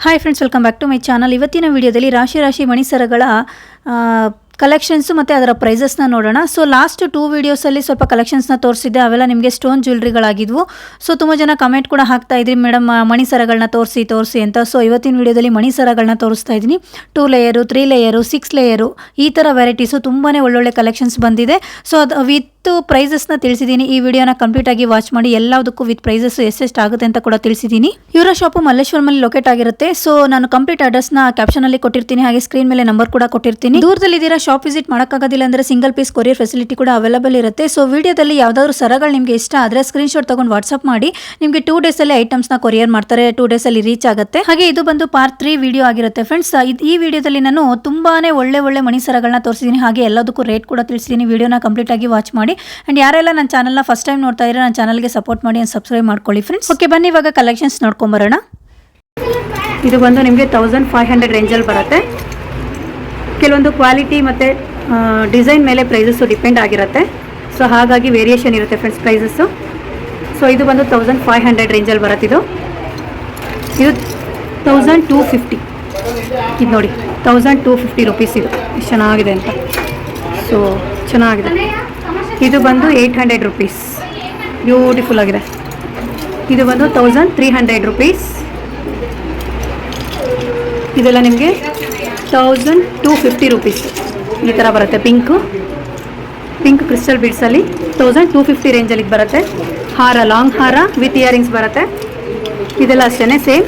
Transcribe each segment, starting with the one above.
Hi friends welcome back to my channel ಇವತ್ತಿನ ವಿಡಿಯೋದಲ್ಲಿ ರಾಶಿ ರಾಶಿ ಮಣಿಸರಗಳ ಕಲೆಕ್ಷನ್ಸು ಮತ್ತು ಅದರ ಪ್ರೈಸಸ್ನ ನೋಡೋಣ. ಸೊ ಲಾಸ್ಟ್ ಟೂ ವೀಡಿಯೋಸಲ್ಲಿ ಸ್ವಲ್ಪ ಕಲೆಕ್ಷನ್ಸ್ನ ತೋರಿಸಿದ್ದೆ. ಅವೆಲ್ಲ ನಿಮಗೆ ಸ್ಟೋನ್ ಜ್ಯುವೆಲ್ರಿಗಳಾಗಿದ್ವು ಸೊ ತುಂಬ ಜನ ಕಮೆಂಟ್ ಕೂಡ ಹಾಕ್ತಾ ಇದ್ರಿ ಮೇಡಮ್ ಮಣಿಸರಗಳನ್ನ ತೋರಿಸಿ ತೋರಿಸಿ ಅಂತ. ಸೊ ಇವತ್ತಿನ ವಿಡಿಯೋದಲ್ಲಿ ಮಣಿಸರಗಳನ್ನ ತೋರಿಸ್ತಾ ಇದ್ದೀನಿ. Two layer three layer six layer ಈ ಥರ ವೆರೈಟೀಸು ತುಂಬಾ ಒಳ್ಳೊಳ್ಳೆ ಕಲೆಕ್ಷನ್ಸ್ ಬಂದಿದೆ. ಸೊ ಅದು ವಿತ್ ಪ್ರೈಸಸ್ನ ತಿಳಿಸಿದ್ದೀನಿ. ಈ ವಿಡಿಯೋನ ಕಂಪ್ಲೀಟ್ ಆಗಿ ವಾಚ್ ಮಾಡಿ ಎಲ್ಲದಕ್ಕೂ ವಿತ್ ಪ್ರೈಸಸ್ ಎಷ್ಟೆಷ್ಟು ಆಗುತ್ತೆ ಅಂತ ಕೂಡ ತಿಳಿಸಿದ್ದೀನಿ. ಇವರ ಶಾಪು ಮಲ್ಲೇಶ್ವರಮಲ್ಲಿ ಲೊಕೇಟ್ ಆಗಿರುತ್ತೆ. ಸೊ ನಾನು ಕಂಪ್ಲೀಟ್ ಅಡ್ರೆಸ್ನ ಕ್ಯಾಪ್ಷನ್ ಅಲ್ಲಿ ಕೊಟ್ಟಿರ್ತೀನಿ. ಹಾಗೆ ಸ್ಕ್ರೀನ್ ಮೇಲೆ ನಂಬರ್ ಕೂಡ ಕೊಟ್ಟಿರ್ತೀನಿ. ದೂರದಲ್ಲಿದ್ದೀರಾ ಶಾಪ್ ವಿಸಿಟ್ ಮಾಡೋಕ್ಕಾಗೋದಿಲ್ಲ ಅಂದರೆ ಸಿಂಗಲ್ ಪೀಸ್ ಕೊರಿಯರ್ ಫೆಸಿಲಿಟಿ ಕೂಡ ಅವೈಲೇಬಲ್ ಇರುತ್ತೆ. ಸೊ ವಿಡಿಯೋದಲ್ಲಿ ಯಾವುದಾದ್ರು ಸರಗಳು ನಿಮಗೆ ಇಷ್ಟ ಆದರೆ ಸ್ಕ್ರೀನ್ಶಾಟ್ ತೊಗೊಂಡು ವಾಟ್ಸ್ಆಪ್ ಮಾಡಿ. ನಿಮಗೆ ಟೂ ಡೇಸಲ್ಲಿ ಐಟಮ್ಸ್ನ ಕೊರಿಯರ್ ಮಾಡ್ತಾರೆ ಟೂ ಡೇಸಲ್ಲಿ ರೀಚ್ ಆಗುತ್ತೆ. ಹಾಗೆ ಇದು ಬಂದು ಪಾರ್ಟ್ ತ್ರೀ ವಿಡಿಯೋ ಆಗಿರುತ್ತೆ ಫ್ರೆಂಡ್ಸ್ ಈ ವಿಡಿಯೋದಲ್ಲಿ ನಾನು ತುಂಬಾನೇ ಒಳ್ಳೆ ಒಳ್ಳೆ ಮಣಿ ಸರಗಳನ್ನ ತೋರಿಸಿದ್ದೀನಿ. ಹಾಗೆ ಎಲ್ಲದಕ್ಕೂ ರೇಟ್ ಕೂಡ ತಿಳಿಸಿದ್ದೀನಿ. ವಿಡಿಯೋನ ಕಂಪ್ಲೀಟ್ ಆಗಿ ವಾಚ್ ಮಾಡಿ. ಆ್ಯಂಡ್ ಯಾರೆಲ್ಲ ನನ್ನ ಚಾನಲ್ನ ಫಸ್ಟ್ ಟೈಮ್ ನೋಡ್ತಾ ಇದ್ರೆ ನನ್ನ ಚಾನಲ್ಗೆ ಸಪೋರ್ಟ್ ಮಾಡಿ ಅಂಡ್ ಸಬ್ಸ್ಕ್ರೈಬ್ ಮಾಡ್ಕೊಳ್ಳಿ ಫ್ರೆಂಡ್ಸ್ ಓಕೆ ಬನ್ನಿ ಇವಾಗ ಕಲೆಕ್ಷನ್ಸ್ ನೋಡ್ಕೊಂಬರೋಣ ಇದು ಬಂದು ನಿಮಗೆ ತೌಸಂಡ್ ಫೈವ್ ಹಂಡ್ರೆಡ್ ರೇಂಜಲ್ಲಿ ಬರುತ್ತೆ. ಕೆಲವೊಂದು ಕ್ವಾಲಿಟಿ ಮತ್ತು ಡಿಸೈನ್ ಮೇಲೆ ಪ್ರೈಸಸ್ಸು ಡಿಪೆಂಡ್ ಆಗಿರುತ್ತೆ. ಸೊ ಹಾಗಾಗಿ ವೇರಿಯೇಷನ್ ಇರುತ್ತೆ ಫ್ರೆಂಡ್ಸ್ ಪ್ರೈಸಸ್ಸು ಸೊ ಇದು ಬಂದು ತೌಸಂಡ್ ಫೈವ್ ಹಂಡ್ರೆಡ್ ರೇಂಜಲ್ಲಿ ಬರುತ್ತೆ ಇದು. ಇದು ತೌಸಂಡ್ ಟೂ ಫಿಫ್ಟಿ ಇದು ನೋಡಿ ತೌಸಂಡ್ ಟೂ ಫಿಫ್ಟಿ ರುಪೀಸ್ ಇದು. ಎಷ್ಟು ಚೆನ್ನಾಗಿದೆ ಅಂತ. ಸೊ ಚೆನ್ನಾಗಿದೆ. ಇದು ಬಂದು ಏಯ್ಟ್ ಹಂಡ್ರೆಡ್ ರುಪೀಸ್ ಬ್ಯೂಟಿಫುಲ್ ಆಗಿದೆ. ಇದು ಬಂದು ತೌಸಂಡ್ ತ್ರೀ ಹಂಡ್ರೆಡ್ ರುಪೀಸ್ ಇದೆಲ್ಲ ನಿಮಗೆ ತೌಸಂಡ್ ಟೂ ಫಿಫ್ಟಿ ರುಪೀಸ್. ಈ ಥರ ಬರುತ್ತೆ ಪಿಂಕು. ಪಿಂಕ್ ಕ್ರಿಸ್ಟಲ್ ಬೀಡ್ಸಲ್ಲಿ ತೌಸಂಡ್ ಟೂ ಫಿಫ್ಟಿ ರೇಂಜಲ್ಲಿ ಬರುತ್ತೆ. ಹಾರ ಲಾಂಗ್ ಹಾರ ವಿತ್ ಇಯರಿಂಗ್ಸ್ ಬರುತ್ತೆ. ಇದೆಲ್ಲ ಅಷ್ಟೇ same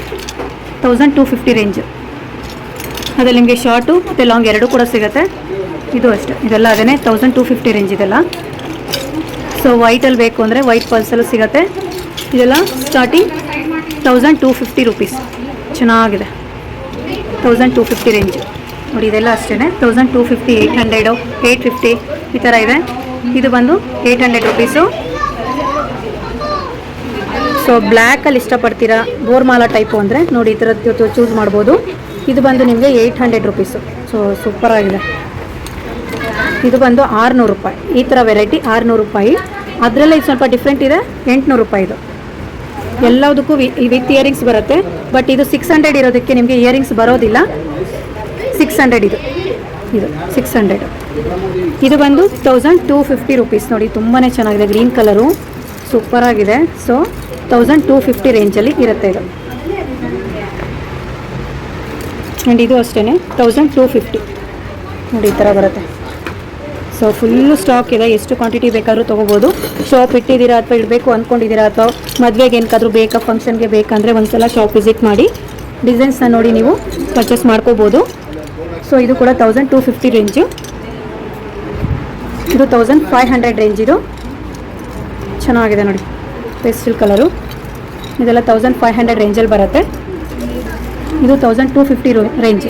thousand two fifty range ಅದರಲ್ಲಿ ನಿಮಗೆ ಶಾರ್ಟು ಮತ್ತು ಲಾಂಗ್ ಎರಡೂ ಕೂಡ ಸಿಗುತ್ತೆ. ಇದು ಅಷ್ಟೇ. ಇದೆಲ್ಲ ಅದೇ ತೌಸಂಡ್ ಟೂ ಫಿಫ್ಟಿ ರೇಂಜ್ ಇದೆಲ್ಲ. ಸೊ ವೈಟಲ್ಲಿ ಬೇಕು ಅಂದರೆ ವೈಟ್ ಪಲ್ಸಲ್ಲೂ ಸಿಗುತ್ತೆ. ಇದೆಲ್ಲ starting thousand two fifty rupees. ಚೆನ್ನಾಗಿದೆ. Thousand two fifty range. ನೋಡಿ, ಇದೆಲ್ಲ ಅಷ್ಟೇ thousand two fifty eight hundred, eight fifty ಈ ಥರ ಇದೆ. ಇದು ಬಂದು ಏಯ್ಟ್ ಹಂಡ್ರೆಡ್ ರುಪೀಸು. ಸೊ ಬ್ಲ್ಯಾಕಲ್ಲಿ ಇಷ್ಟಪಡ್ತೀರಾ? ಬೋರ್ಮಾಲಾ ಟೈಪು ಅಂದರೆ, ನೋಡಿ, ಈ ಥರದ್ದು ಚೂಸ್ ಮಾಡ್ಬೋದು. ಇದು ಬಂದು ನಿಮಗೆ ಏಯ್ಟ್ ಹಂಡ್ರೆಡ್ ರುಪೀಸು. ಸೊ ಸೂಪರಾಗಿದೆ ಇದು ಬಂದು ಆರುನೂರು ರೂಪಾಯಿ. ಈ ಥರ ವೆರೈಟಿ ಆರುನೂರು ರೂಪಾಯಿ. ಅದರಲ್ಲೇ ಸ್ವಲ್ಪ ಡಿಫ್ರೆಂಟ್ ಇದೆ. ಎಂಟುನೂರು ರೂಪಾಯಿ ಇದು. ಎಲ್ಲದಕ್ಕೂ ವಿತ್ ಇಯರಿಂಗ್ಸ್ ಬರುತ್ತೆ. ಬಟ್ ಇದು ಸಿಕ್ಸ್ ಹಂಡ್ರೆಡ್ ಇರೋದಕ್ಕೆ ನಿಮಗೆ ಇಯರಿಂಗ್ಸ್ ಬರೋದಿಲ್ಲ. ಸಿಕ್ಸ್ ಹಂಡ್ರೆಡ್ ಇದು. ಇದು ಸಿಕ್ಸ್ ಹಂಡ್ರೆಡ್ ಇದು ಬಂದು ತೌಸಂಡ್ ಟೂ ಫಿಫ್ಟಿ ರುಪೀಸ್ ನೋಡಿ ತುಂಬಾ ಚೆನ್ನಾಗಿದೆ ಗ್ರೀನ್ ಕಲರು ಸೂಪರ್ ಆಗಿದೆ. ಸೊ ತೌಸಂಡ್ ಟೂ ಫಿಫ್ಟಿ ರೇಂಜಲ್ಲಿ ಇರುತ್ತೆ ಇದು. ಆ್ಯಂಡ್ ಇದು ಅಷ್ಟೇ ತೌಸಂಡ್ ಟೂ ಫಿಫ್ಟಿ ನೋಡಿ, ಈ ಥರ ಬರುತ್ತೆ. ಸೊ ಫುಲ್ಲು ಸ್ಟಾಕ್ ಇದೆ. ಎಷ್ಟು ಕ್ವಾಂಟಿಟಿ ಬೇಕಾದರೂ ತೊಗೋಬೋದು. ಶಾಪ್ ಇಟ್ಟಿದ್ದೀರಾ ಅಥವಾ ಇಡಬೇಕು ಅಂದ್ಕೊಂಡಿದ್ದೀರಾ ಅಥವಾ ಮದುವೆಗೆ ಏನಕ್ಕಾದ್ರೂ ಬೇಕಾ ಫಂಕ್ಷನ್ಗೆ ಬೇಕಂದರೆ ಒಂದ್ಸಲ ಶಾಪ್ ವಿಸಿಟ್ ಮಾಡಿ ಡಿಸೈನ್ಸ್ನ ನೋಡಿ ನೀವು ಪರ್ಚೇಸ್ ಮಾಡ್ಕೋಬೋದು. ಸೊ ಇದು ಕೂಡ ತೌಸಂಡ್ ಟು ಫಿಫ್ಟಿ ರೇಂಜು ಇದು ತೌಸಂಡ್ ಫೈವ್ ಹಂಡ್ರೆಡ್ ರೇಂಜ್ ಇದು. ಚೆನ್ನಾಗಿದೆ ನೋಡಿ. ಪೇಸ್ಟಲ್ ಕಲರು ಇದೆಲ್ಲ ತೌಸಂಡ್ ಫೈವ್ ಹಂಡ್ರೆಡ್ ರೇಂಜಲ್ಲಿ ಬರುತ್ತೆ. ಇದು thousand two fifty range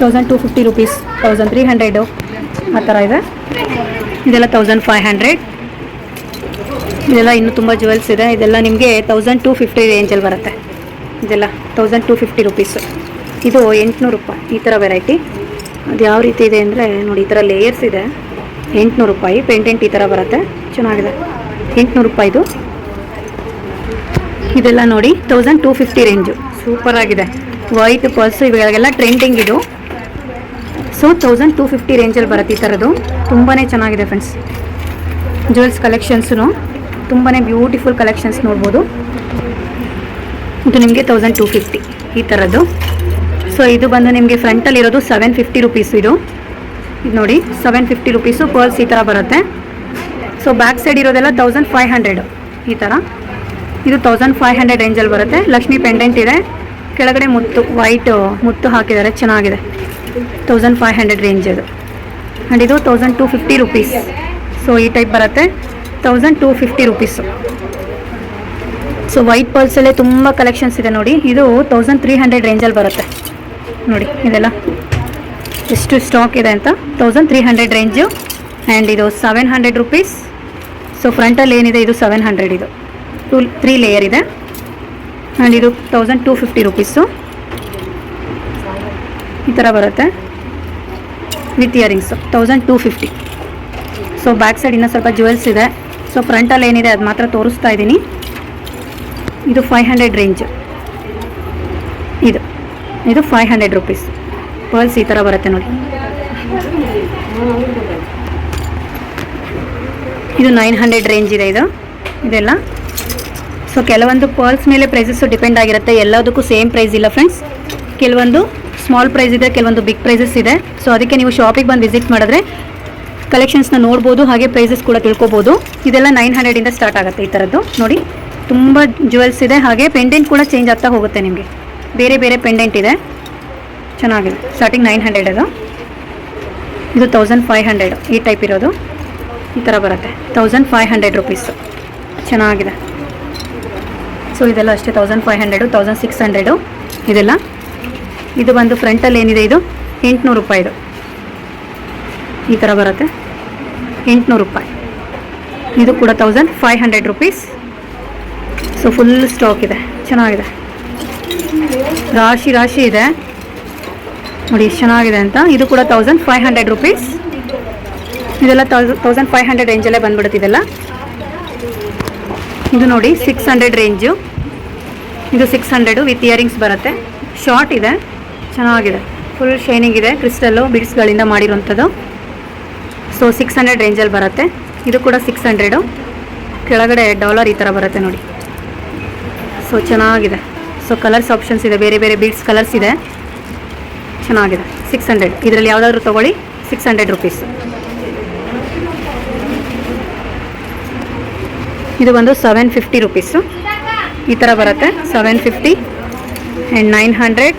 thousand two fifty rupees thousand three hundred ಆ ಥರ ಇದೆ. ಇದೆಲ್ಲ ತೌಸಂಡ್ ಫೈವ್ ಹಂಡ್ರೆಡ್ ಇದೆಲ್ಲ ಇನ್ನೂ ತುಂಬ ಜುವೆಲ್ಸ್ ಇದೆ. ಇದೆಲ್ಲ ನಿಮಗೆ ತೌಸಂಡ್ ಟು ಫಿಫ್ಟಿ ರೇಂಜಲ್ಲಿ ಬರುತ್ತೆ. ಇದೆಲ್ಲ ತೌಸಂಡ್ ಟು ಫಿಫ್ಟಿ ರುಪೀಸು ಇದು ಎಂಟುನೂರು ರೂಪಾಯಿ. ಈ ಥರ ವೆರೈಟಿ ಅದು ಯಾವ ರೀತಿ ಇದೆ ಅಂದರೆ ನೋಡಿ, ಈ ಥರ ಲೇಯರ್ಸ್ ಇದೆ. ಎಂಟುನೂರು ರೂಪಾಯಿ. ಪೆಂಟೆಂಟ್ ಈ ಥರ ಬರುತ್ತೆ. ಚೆನ್ನಾಗಿದೆ. ಎಂಟುನೂರು ರೂಪಾಯಿದು ಇದೆಲ್ಲ ನೋಡಿ ತೌಸಂಡ್ ಟು ಫಿಫ್ಟಿ ರೇಂಜು ಸೂಪರಾಗಿದೆ ವೈಟ್ ಪರ್ಸ್ ಇವಾಗೆಲ್ಲ ಟ್ರೆಂಡಿಂಗ್ ಇದು. ಸೊ ತೌಸಂಡ್ ಟೂ ಫಿಫ್ಟಿ ರೇಂಜಲ್ಲಿ ಬರುತ್ತೆ ಈ ಥರದ್ದು ತುಂಬಾ ಚೆನ್ನಾಗಿದೆ ಫ್ರೆಂಡ್ಸ್ ಜುವೆಲ್ಸ್ ಕಲೆಕ್ಷನ್ಸು ತುಂಬಾ ಬ್ಯೂಟಿಫುಲ್ ಕಲೆಕ್ಷನ್ಸ್ ನೋಡ್ಬೋದು. ಇದು ನಿಮಗೆ ತೌಸಂಡ್ ಟೂ ಫಿಫ್ಟಿ ಈ ಥರದ್ದು ಸೊ ಇದು ಬಂದು ನಿಮಗೆ ಫ್ರಂಟಲ್ಲಿರೋದು ಸೆವೆನ್ ಫಿಫ್ಟಿ ರುಪೀಸ್ ಇದು. ಇದು ನೋಡಿ ಸೆವೆನ್ ಫಿಫ್ಟಿ ರುಪೀಸು ಪರ್ಲ್ಸ್ ಈ ಥರ ಬರುತ್ತೆ. ಸೊ ಬ್ಯಾಕ್ ಸೈಡ್ ಇರೋದೆಲ್ಲ ತೌಸಂಡ್ ಫೈವ್ ಹಂಡ್ರೆಡ್ ಈ ಥರ ಇದು ತೌಸಂಡ್ ಫೈವ್ ಹಂಡ್ರೆಡ್ ರೇಂಜಲ್ಲಿ ಬರುತ್ತೆ. ಲಕ್ಷ್ಮಿ ಪೆಂಡೆಂಟ್ ಇದೆ. ಕೆಳಗಡೆ ಮುತ್ತು ವೈಟ್ ಮುತ್ತು ಹಾಕಿದ್ದಾರೆ. ಚೆನ್ನಾಗಿದೆ. ತೌಸಂಡ್ ಫೈವ್ ಹಂಡ್ರೆಡ್ ರೇಂಜ್ ಅದು. ಆ್ಯಂಡ್ ಇದು thousand two fifty rupees so ಈ ಟೈಪ್ ಬರುತ್ತೆ. Thousand two fifty rupees so white ಪಲ್ಸಲ್ಲೇ ತುಂಬ ಕಲೆಕ್ಷನ್ಸ್ ಇದೆ ನೋಡಿ. ಇದು ತೌಸಂಡ್ ತ್ರೀ ಹಂಡ್ರೆಡ್ ರೇಂಜಲ್ಲಿ ಬರುತ್ತೆ. ನೋಡಿ, ಇದೆಲ್ಲ ಎಷ್ಟು ಸ್ಟಾಕ್ ಇದೆ ಅಂತ. Thousand three hundred range and ಇದು ಸೆವೆನ್ ಹಂಡ್ರೆಡ್ ರುಪೀಸ್ ಸೊ ಫ್ರಂಟಲ್ಲಿ ಏನಿದೆ, ಇದು ಸೆವೆನ್ ಹಂಡ್ರೆಡ್ ಇದು. ಟೂ ತ್ರೀ ಲೇಯರ್ ಇದೆ. ಆ್ಯಂಡ್ ಇದು ತೌಸಂಡ್ ಟೂ ಫಿಫ್ಟಿ ರುಪೀಸು ಥರ ಬರುತ್ತೆ with earrings. Thousand two fifty so back side ಇನ್ನೂ ಸ್ವಲ್ಪ ಜುವೆಲ್ಸ್ ಇದೆ. ಸೊ ಫ್ರಂಟಲ್ಲಿ ಏನಿದೆ ಅದು ಮಾತ್ರ ತೋರಿಸ್ತಾ ಇದ್ದೀನಿ ಇದು ಫೈವ್ ಹಂಡ್ರೆಡ್ ರೇಂಜ್ ಇದು. ಇದು ಫೈವ್ ಹಂಡ್ರೆಡ್ ರುಪೀಸ್ ಪರ್ಲ್ಸ್ ಈ ಥರ ಬರುತ್ತೆ ನೋಡಿ. ಇದು ನೈನ್ ಹಂಡ್ರೆಡ್ ರೇಂಜ್ ಇದೆ ಇದು. ಇದೆಲ್ಲ. ಸೊ ಕೆಲವೊಂದು ಪರ್ಲ್ಸ್ ಮೇಲೆ ಪ್ರೈಸಸ್ಸು ಡಿಪೆಂಡ್ ಆಗಿರುತ್ತೆ. ಎಲ್ಲದಕ್ಕೂ ಸೇಮ್ ಪ್ರೈಸ್ ಇಲ್ಲ ಫ್ರೆಂಡ್ಸ್ ಕೆಲವೊಂದು ಸ್ಮಾಲ್ ಪ್ರೈಸ್ ಇದೆ, ಕೆಲವೊಂದು ಬಿಗ್ ಪ್ರೈಸಸ್ ಇದೆ. ಸೊ ಅದಕ್ಕೆ ನೀವು ಶಾಪಿಗೆ ಬಂದು ವಿಸಿಟ್ ಮಾಡಿದ್ರೆ ಕಲೆಕ್ಷನ್ಸ್ನ ನೋಡ್ಬೋದು, ಹಾಗೆ ಪ್ರೈಸಸ್ ಕೂಡ ತಿಳ್ಕೊಬೋದು. ಇದೆಲ್ಲ ನೈನ್ ಹಂಡ್ರೆಡಿಂದ ಸ್ಟಾರ್ಟ್ ಆಗುತ್ತೆ ಈ ಥರದ್ದು ನೋಡಿ, ತುಂಬ ಜುವೆಲ್ಸ್ ಇದೆ, ಹಾಗೆ ಪೆಂಡೆಂಟ್ ಕೂಡ ಚೇಂಜ್ ಆಗ್ತಾ ಹೋಗುತ್ತೆ ನಿಮಗೆ. ಬೇರೆ ಬೇರೆ ಪೆಂಡೆಂಟ್ ಇದೆ. ಚೆನ್ನಾಗಿದೆ. ಸ್ಟಾರ್ಟಿಂಗ್ ನೈನ್ ಹಂಡ್ರೆಡ್ ಅದು. ಇದು ತೌಸಂಡ್ ಫೈವ್ ಹಂಡ್ರೆಡ್ ಈ ಟೈಪ್ ಇರೋದು. ಈ ಥರ ಬರುತ್ತೆ. ತೌಸಂಡ್ ಫೈವ್ ಹಂಡ್ರೆಡ್ ರುಪೀಸು ಚೆನ್ನಾಗಿದೆ. ಸೊ ಇದೆಲ್ಲ ಅಷ್ಟೇ. Thousand five hundred thousand six hundred ಇದೆಲ್ಲ. ಇದು ಬಂದು ಫ್ರಂಟಲ್ಲಿ ಏನಿದೆ ಇದು? ಎಂಟುನೂರು ರೂಪಾಯಿದು ಈ ಥರ ಬರುತ್ತೆ. ಎಂಟುನೂರು ರೂಪಾಯಿ. ಇದು ಕೂಡ thousand five hundred rupees so full stock ಇದೆ. ಚೆನ್ನಾಗಿದೆ. ರಾಶಿ ರಾಶಿ ಇದೆ. ನೋಡಿ, ಎಷ್ಟು ಚೆನ್ನಾಗಿದೆ ಅಂತ. ಇದು ಕೂಡ ತೌಸಂಡ್ ಫೈವ್ ಹಂಡ್ರೆಡ್ ರುಪೀಸ್ ಇದೆಲ್ಲ ತೌಸಂಡ್ ಫೈವ್ ಹಂಡ್ರೆಡ್ ರೇಂಜಲ್ಲೇ ಬಂದ್ಬಿಡುತ್ತಿದೆಲ್ಲ ಇದು ನೋಡಿ ಸಿಕ್ಸ್ ಹಂಡ್ರೆಡ್ ರೇಂಜು ಇದು ಸಿಕ್ಸ್ ಹಂಡ್ರೆಡು ವಿತ್ ಇಯರಿಂಗ್ಸ್ ಬರುತ್ತೆ. ಶಾರ್ಟ್ ಇದೆ. ಚೆನ್ನಾಗಿದೆ. ಫುಲ್ ಶೈನಿಂಗ್ ಇದೆ ಕ್ರಿಸ್ಟಲ್ಲು ಬಿಡ್ಸ್ಗಳಿಂದ ಮಾಡಿರೋಂಥದ್ದು ಸೊ ಸಿಕ್ಸ್ ಹಂಡ್ರೆಡ್ ರೇಂಜಲ್ಲಿ ಬರುತ್ತೆ. ಇದು ಕೂಡ ಸಿಕ್ಸ್ ಹಂಡ್ರೆಡು ಕೆಳಗಡೆ ಡಾಲರ್ ಈ ಥರ ಬರುತ್ತೆ ನೋಡಿ. ಸೊ ಚೆನ್ನಾಗಿದೆ. ಸೊ ಕಲರ್ಸ್ ಆಪ್ಷನ್ಸ್ ಇದೆ, ಬೇರೆ ಬೇರೆ ಬೀಡ್ಸ್ ಕಲರ್ಸ್ ಇದೆ. ಚೆನ್ನಾಗಿದೆ. ಸಿಕ್ಸ್ ಹಂಡ್ರೆಡ್ ಇದರಲ್ಲಿ ಯಾವುದಾದ್ರೂ ತೊಗೊಳ್ಳಿ ಸಿಕ್ಸ್ ಹಂಡ್ರೆಡ್ ರುಪೀಸ್ ಇದು ಬಂದು ಸೆವೆನ್ ಫಿಫ್ಟಿ ರುಪೀಸು ಈ ಥರ ಬರುತ್ತೆ. Seven fifty and nine hundred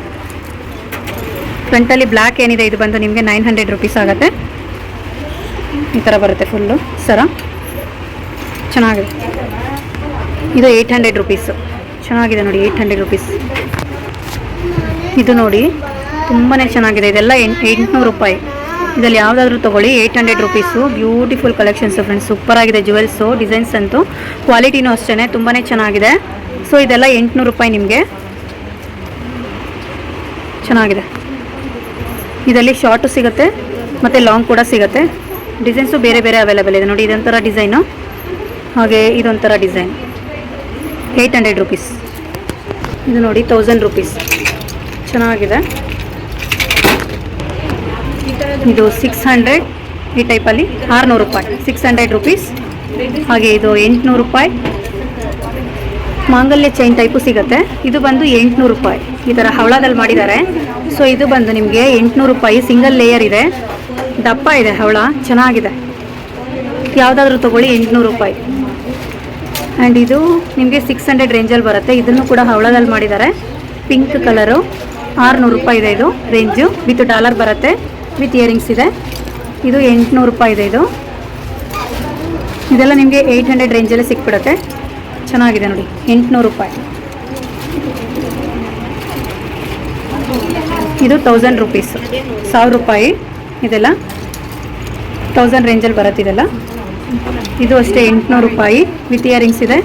ಫ್ರಂಟಲ್ಲಿ black ಏನಿದೆ, ಇದು ಬಂದು ನಿಮಗೆ ನೈನ್ ಹಂಡ್ರೆಡ್ ರುಪೀಸ್ ಆಗುತ್ತೆ. ಈ ಥರ ಬರುತ್ತೆ ಫುಲ್ಲು ಸರ? ಚೆನ್ನಾಗಿದೆ. ಇದು ಏಯ್ಟ್ ಹಂಡ್ರೆಡ್ ರುಪೀಸು ಚೆನ್ನಾಗಿದೆ ನೋಡಿ ಏಯ್ಟ್ ಹಂಡ್ರೆಡ್ ರುಪೀಸ್ ಇದು ನೋಡಿ ತುಂಬಾ ಚೆನ್ನಾಗಿದೆ. ಇದೆಲ್ಲ ಎಂಟು, ಎಂಟುನೂರು ರೂಪಾಯಿ. ಇದರಲ್ಲಿ ಯಾವುದಾದ್ರೂ ತೊಗೊಳ್ಳಿ eight hundred rupees beautiful collections friends super ಆಗಿದೆ ಜುವೆಲ್ಸು ಡಿಸೈನ್ಸ್ ಅಂತೂ. ಕ್ವಾಲಿಟಿನೂ ಅಷ್ಟೇ ತುಂಬಾ ಚೆನ್ನಾಗಿದೆ. ಸೊ ಇದೆಲ್ಲ ಎಂಟುನೂರು ರೂಪಾಯಿ ನಿಮಗೆ. ಚೆನ್ನಾಗಿದೆ. ಇದರಲ್ಲಿ ಶಾರ್ಟು ಸಿಗುತ್ತೆ, ಮತ್ತು ಲಾಂಗ್ ಕೂಡ ಸಿಗುತ್ತೆ. ಡಿಸೈನ್ಸು ಬೇರೆ ಬೇರೆ ಅವೈಲೇಬಲ್ ಇದೆ. ನೋಡಿ, ಇದೊಂಥರ ಡಿಸೈನು ಹಾಗೆ ಇದೊಂಥರ ಡಿಸೈನ್ ಏಯ್ಟ್ ಹಂಡ್ರೆಡ್ ರುಪೀಸ್ ಇದು ನೋಡಿ ತೌಸಂಡ್ ರುಪೀಸ್ ಚೆನ್ನಾಗಿದೆ. ಇದು ಸಿಕ್ಸ್ ಹಂಡ್ರೆಡ್ ಈ ಟೈಪಲ್ಲಿ ಆರುನೂರು ರೂಪಾಯಿ. ಸಿಕ್ಸ್ ಹಂಡ್ರೆಡ್ ರುಪೀಸ್ ಹಾಗೆ ಇದು ಎಂಟುನೂರು ರೂಪಾಯಿ. ಮಾಂಗಲ್ಯ ಚೈನ್ ಟೈಪು ಸಿಗುತ್ತೆ. ಇದು ಬಂದು ಎಂಟುನೂರು ರೂಪಾಯಿ. ಈ ಥರ ಹವಳದಲ್ಲಿ ಮಾಡಿದ್ದಾರೆ. ಸೊ ಇದು ಬಂದು ನಿಮಗೆ ಎಂಟುನೂರು ರೂಪಾಯಿ ಸಿಂಗಲ್ ಲೇಯರ್ ಇದೆ. ದಪ್ಪ ಇದೆ ಹವಳ, ಚೆನ್ನಾಗಿದೆ. ಯಾವುದಾದ್ರೂ ತೊಗೊಳ್ಳಿ ಎಂಟುನೂರು ರೂಪಾಯಿ. ಆ್ಯಂಡ್ ಇದು ನಿಮಗೆ ಸಿಕ್ಸ್ ಹಂಡ್ರೆಡ್ ರೇಂಜಲ್ಲಿ ಬರುತ್ತೆ. ಇದನ್ನು ಕೂಡ ಹವಳದಲ್ಲಿ ಮಾಡಿದ್ದಾರೆ. ಪಿಂಕ್ ಕಲರು ಆರುನೂರು ರೂಪಾಯಿ ಇದೆ ಇದು ರೇಂಜು ವಿತ್ ಡಾಲರ್ ಬರುತ್ತೆ. ವಿತ್ ಇಯರಿಂಗ್ಸ್ ಇದೆ. ಇದು ಎಂಟುನೂರು ರೂಪಾಯಿ ಇದೆ ಇದು. ಇದೆಲ್ಲ ನಿಮಗೆ ಏಯ್ಟ್ ಹಂಡ್ರೆಡ್ ರೇಂಜಲ್ಲೇ ಸಿಕ್ಬಿಡುತ್ತೆ. ಚೆನ್ನಾಗಿದೆ ನೋಡಿ. ಎಂಟುನೂರು ರೂಪಾಯಿ. ಇದು ತೌಸಂಡ್ ರುಪೀಸ್ ಸಾವಿರ ರೂಪಾಯಿ ಇದೆಲ್ಲ. ತೌಸಂಡ್ ರೇಂಜಲ್ಲಿ ಬರುತ್ತಿದೆಲ್ಲ ಇದು ಅಷ್ಟೇ ಎಂಟುನೂರು ರೂಪಾಯಿ. ವಿತ್ ಇಯರಿಂಗ್ಸ್ ಇದೆ.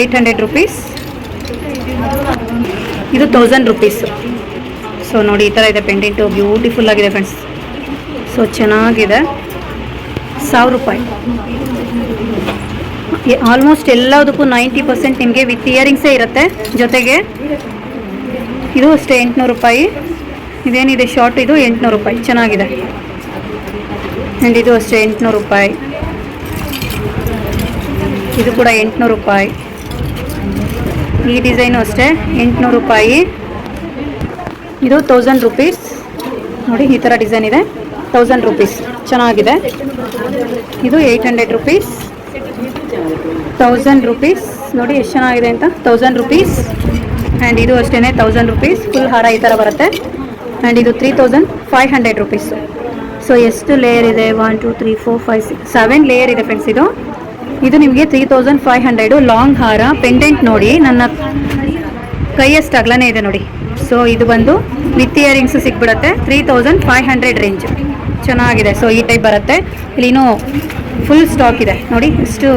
ಏಯ್ಟ್ ಹಂಡ್ರೆಡ್ ರುಪೀಸ್ ಇದು ತೌಸಂಡ್ ರುಪೀಸ್ ಸೊ ನೋಡಿ, ಈ ಥರ ಇದೆ ಪೆಂಡೆಂಟು ಬ್ಯೂಟಿಫುಲ್ ಆಗಿದೆ ಫ್ರೆಂಡ್ಸ್ ಸೊ ಚೆನ್ನಾಗಿದೆ. ಸಾವಿರ ರೂಪಾಯಿ. ಆಲ್ಮೋಸ್ಟ್ ಎಲ್ಲದಕ್ಕೂ ನೈಂಟಿ ಪರ್ಸೆಂಟ್ ನಿಮಗೆ ವಿತ್ ಇಯರಿಂಗ್ಸೇ ಇರುತ್ತೆ. ಜೊತೆಗೆ ಇದು ಅಷ್ಟೇ, ಎಂಟುನೂರು ರೂಪಾಯಿ. ಇದೇನಿದೆ ಶಾರ್ಟ್ ಇದು ಎಂಟುನೂರು ರೂಪಾಯಿ. ಚೆನ್ನಾಗಿದೆ. ಆ್ಯಂಡ್ ಇದು ಅಷ್ಟೇ, ಎಂಟುನೂರು ರೂಪಾಯಿ. ಇದು ಕೂಡ ಎಂಟುನೂರು ರೂಪಾಯಿ. ಈ ಡಿಸೈನು ಅಷ್ಟೇ, ಎಂಟುನೂರು ರೂಪಾಯಿ. ಇದು ತೌಸಂಡ್ ರುಪೀಸ್ ನೋಡಿ, ಈ ಥರ ಡಿಸೈನ್ ಇದೆ. ತೌಸಂಡ್ ರುಪೀಸ್ ಚೆನ್ನಾಗಿದೆ. ಇದು eight hundred rupees thousand rupees ನೋಡಿ, ಎಷ್ಟು ಚೆನ್ನಾಗಿದೆ ಅಂತ. ತೌಸಂಡ್ ರುಪೀಸ್ ಆ್ಯಂಡ್ ಇದು ಅಷ್ಟೇ ತೌಸಂಡ್ ರುಪೀಸ್ ಫುಲ್ ಹಾರ ಈ ಥರ ಬರುತ್ತೆ. ಆ್ಯಂಡ್ ಇದು three thousand five hundred rupees so ಎಷ್ಟು ಲೇಯರ್ ಇದೆ? One two three four five six seven layer ಇದೆ ಫ್ರೆಂಡ್ಸ್ ಇದು. ಇದು ನಿಮಗೆ three thousand five hundred long ಹಾರ ಪೆಂಡೆಂಟ್ ನೋಡಿ. ನನ್ನ ಕೈಯಷ್ಟು ಅಗಲನೇ ಇದೆ ನೋಡಿ. ಸೊ ಇದು ಬಂದು ವಿತ್ ಇಯರಿಂಗ್ಸು ಸಿಕ್ಬಿಡುತ್ತೆ three thousand five hundred range ಚೆನ್ನಾಗಿದೆ. ಸೊ ಈ ಟೈಪ್ ಬರುತ್ತೆ. ಇಲ್ಲಿ ಇನ್ನೂ ಫುಲ್ ಸ್ಟಾಕ್ ಇದೆ. ನೋಡಿ, ಇಷ್ಟು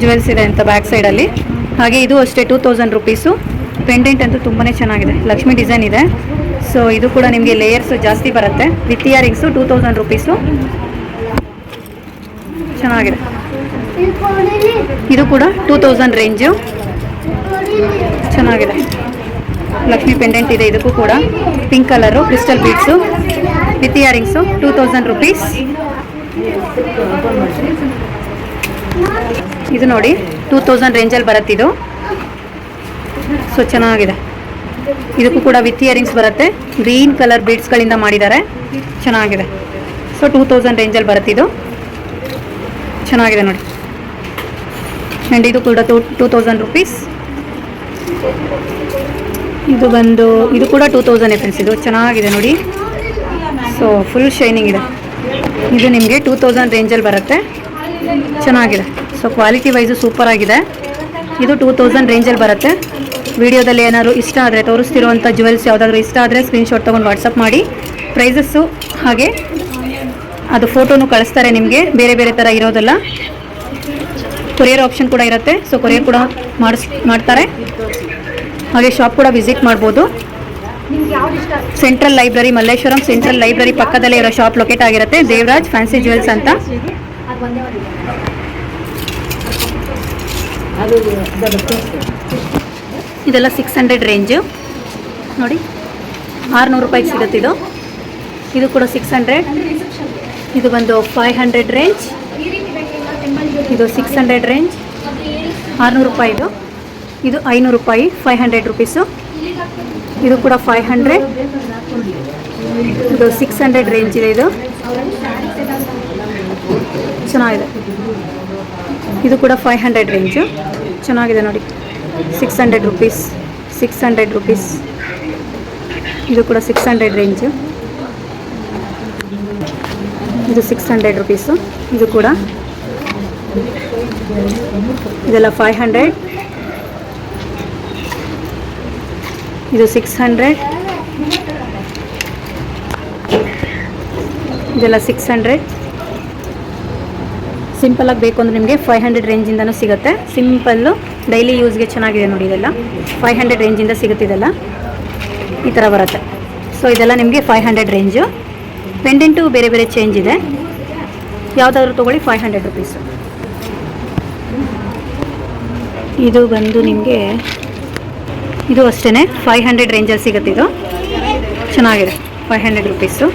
ಜುವೆಲ್ಸ್ ಇದೆ ಅಂತ ಬ್ಯಾಕ್ ಸೈಡಲ್ಲಿ ಹಾಗೆ ಇದು ಅಷ್ಟೇ ಟೂ ತೌಸಂಡ್ ರುಪೀಸು ಪೆಂಡೆಂಟ್ ಅಂತೂ ತುಂಬಾ ಚೆನ್ನಾಗಿದೆ. ಲಕ್ಷ್ಮಿ ಡಿಸೈನ್ ಇದೆ. ಸೊ ಇದು ಕೂಡ ನಿಮಗೆ ಲೇಯರ್ಸ್ ಜಾಸ್ತಿ ಬರುತ್ತೆ. With earrings two thousand rupees. ಚೆನ್ನಾಗಿದೆ. ಇದು ಕೂಡ ಟೂ ತೌಸಂಡ್ ರೇಂಜು. ಚೆನ್ನಾಗಿದೆ. ಲಕ್ಷ್ಮಿ ಪೆಂಡೆಂಟ್ ಇದೆ ಇದಕ್ಕೂ ಕೂಡ. Pink colour, crystal beads. With earrings two thousand rupees. ಇದು ನೋಡಿ, ಟೂ ತೌಸಂಡ್ ರೇಂಜಲ್ಲಿ ಬರುತ್ತಿದು. ಸೊ ಚೆನ್ನಾಗಿದೆ. ಇದಕ್ಕೂ ಕೂಡ ವಿತ್ ಇಯರಿಂಗ್ಸ್ ಬರುತ್ತೆ. ಗ್ರೀನ್ ಕಲರ್ ಬೀಡ್ಸ್ಗಳಿಂದ ಮಾಡಿದ್ದಾರೆ. ಚೆನ್ನಾಗಿದೆ. ಸೊ ಟೂ ತೌಸಂಡ್ ರೇಂಜಲ್ಲಿ ಬರುತ್ತಿದು. ಚೆನ್ನಾಗಿದೆ ನೋಡಿ. ಆ್ಯಂಡ್ ಇದು ಕೂಡ ಟೂ ಟೂ ತೌಸಂಡ್ ರುಪೀಸ್ ಇದು ಬಂದು, ಇದು ಕೂಡ ಟೂ ತೌಸಂಡ್ ಎಫೆನ್ಸ್ ಇದು. ಚೆನ್ನಾಗಿದೆ ನೋಡಿ. ಸೊ ಫುಲ್ ಶೈನಿಂಗ್ ಇದೆ. ಇದು ನಿಮಗೆ ಟೂ ತೌಸಂಡ್ ರೇಂಜಲ್ಲಿ ಬರುತ್ತೆ. ಚೆನ್ನಾಗಿದೆ. ಸೊ ಕ್ವಾಲಿಟಿ ವೈಸು ಸೂಪರ್ ಆಗಿದೆ. ಇದು ಟೂ ತೌಸಂಡ್ ರೇಂಜಲ್ಲಿ ಬರುತ್ತೆ. ವಿಡಿಯೋದಲ್ಲಿ ಏನಾದ್ರು ಇಷ್ಟ ಆದರೆ ತೋರಿಸ್ತಿರುವಂಥ ಜುವೆಲ್ಸ್ ಯಾವುದಾದ್ರೂ ಇಷ್ಟ ಆದರೆ ಸ್ಕ್ರೀನ್ಶಾಟ್ ತೊಗೊಂಡು ವಾಟ್ಸಪ್ ಮಾಡಿ. ಪ್ರೈಸಸ್ಸು ಹಾಗೆ ಅದು ಫೋಟೋನು ಕಳಿಸ್ತಾರೆ ನಿಮಗೆ. ಬೇರೆ ಬೇರೆ ಥರ ಇರೋದಲ್ಲ. ಕೊರಿಯರ್ ಆಪ್ಷನ್ ಕೂಡ ಇರುತ್ತೆ. ಸೊ ಕೊರಿಯರ್ ಕೂಡ ಮಾಡಿಸ್, ಮಾಡ್ತಾರೆ. ಹಾಗೆ ಶಾಪ್ ಕೂಡ ವಿಸಿಟ್ ಮಾಡ್ಬೋದು. Central library Malleshwaram central library ಪಕ್ಕದಲ್ಲೇ ಇರೋ ಶಾಪ್ ಲೊಕೇಟ್ ಆಗಿರುತ್ತೆ. ದೇವರಾಜ್ ಫ್ಯಾನ್ಸಿ ಜ್ಯುವೆಲ್ಸ್ ಅಂತ. ಇದೆಲ್ಲ ಸಿಕ್ಸ್ ಹಂಡ್ರೆಡ್ ರೇಂಜು ನೋಡಿ, ಆರುನೂರು ರೂಪಾಯಿಗೆ ಸಿಗುತ್ತೆ ಇದು. ಇದು ಕೂಡ ಸಿಕ್ಸ್ ಹಂಡ್ರೆಡ್ ಇದು ಬಂದು ಫೈವ್ ಹಂಡ್ರೆಡ್ ರೇಂಜ್ ಇದು ಸಿಕ್ಸ್ ಹಂಡ್ರೆಡ್ ರೇಂಜ್ ಆರುನೂರು ರೂಪಾಯಿ ಇದು. ಇದು ಐನೂರು ರೂಪಾಯಿ ಫೈವ್ ಹಂಡ್ರೆಡ್ ರುಪೀಸು ಇದು ಕೂಡ ಫೈವ್ ಹಂಡ್ರೆಡ್ ಇದು ಸಿಕ್ಸ್ ಹಂಡ್ರೆಡ್ ರೇಂಜ್ ಇದೆ ಇದು. ಚೆನ್ನಾಗಿದೆ. ಇದು ಕೂಡ ಫೈವ್ ಹಂಡ್ರೆಡ್ ರೇಂಜು ಚೆನ್ನಾಗಿದೆ ನೋಡಿ. Six hundred rupees, six hundred rupees. ಇದು ಕೂಡ ಸಿಕ್ಸ್ ಹಂಡ್ರೆಡ್ ರೇಂಜು. ಇದು ಸಿಕ್ಸ್ ಹಂಡ್ರೆಡ್ ರುಪೀಸು. ಇದು ಕೂಡ ಇದೆಲ್ಲ ಫೈವ್ ಹಂಡ್ರೆಡ್. ಇದು ಸಿಕ್ಸ್ ಹಂಡ್ರೆಡ್. ಇದೆಲ್ಲ ಸಿಕ್ಸ್ ಹಂಡ್ರೆಡ್. ಸಿಂಪಲಾಗಿ ಬೇಕು ಅಂದರೆ ನಿಮಗೆ ಫೈವ್ ಹಂಡ್ರೆಡ್ ರೇಂಜಿಂದನೂ ಸಿಗುತ್ತೆ. ಸಿಂಪಲ್ಲು ಡೈಲಿ ಯೂಸ್ಗೆ ಚೆನ್ನಾಗಿದೆ ನೋಡಿ ಇದೆಲ್ಲ. ಫೈವ್ ಹಂಡ್ರೆಡ್ ರೇಂಜಿಂದ ಸಿಗುತ್ತೆ ಇದೆಲ್ಲ. ಈ ಥರ ಬರುತ್ತೆ. ಸೊ ಇದೆಲ್ಲ ನಿಮಗೆ ಫೈವ್ ಹಂಡ್ರೆಡ್ ರೇಂಜು ಪೆಂಡೆಂಟು ಬೇರೆ ಬೇರೆ ಚೇಂಜ್ ಇದೆ. ಯಾವುದಾದ್ರೂ ತೊಗೊಳ್ಳಿ ಫೈವ್ ಹಂಡ್ರೆಡ್ ರುಪೀಸು ಇದು ಬಂದು ನಿಮಗೆ ಇದು ಅಷ್ಟೇ ಫೈವ್ ಹಂಡ್ರೆಡ್ ರೇಂಜಲ್ಲಿ ಸಿಗುತ್ತೆ ಇದು. ಚೆನ್ನಾಗಿದೆ. Five hundred rupees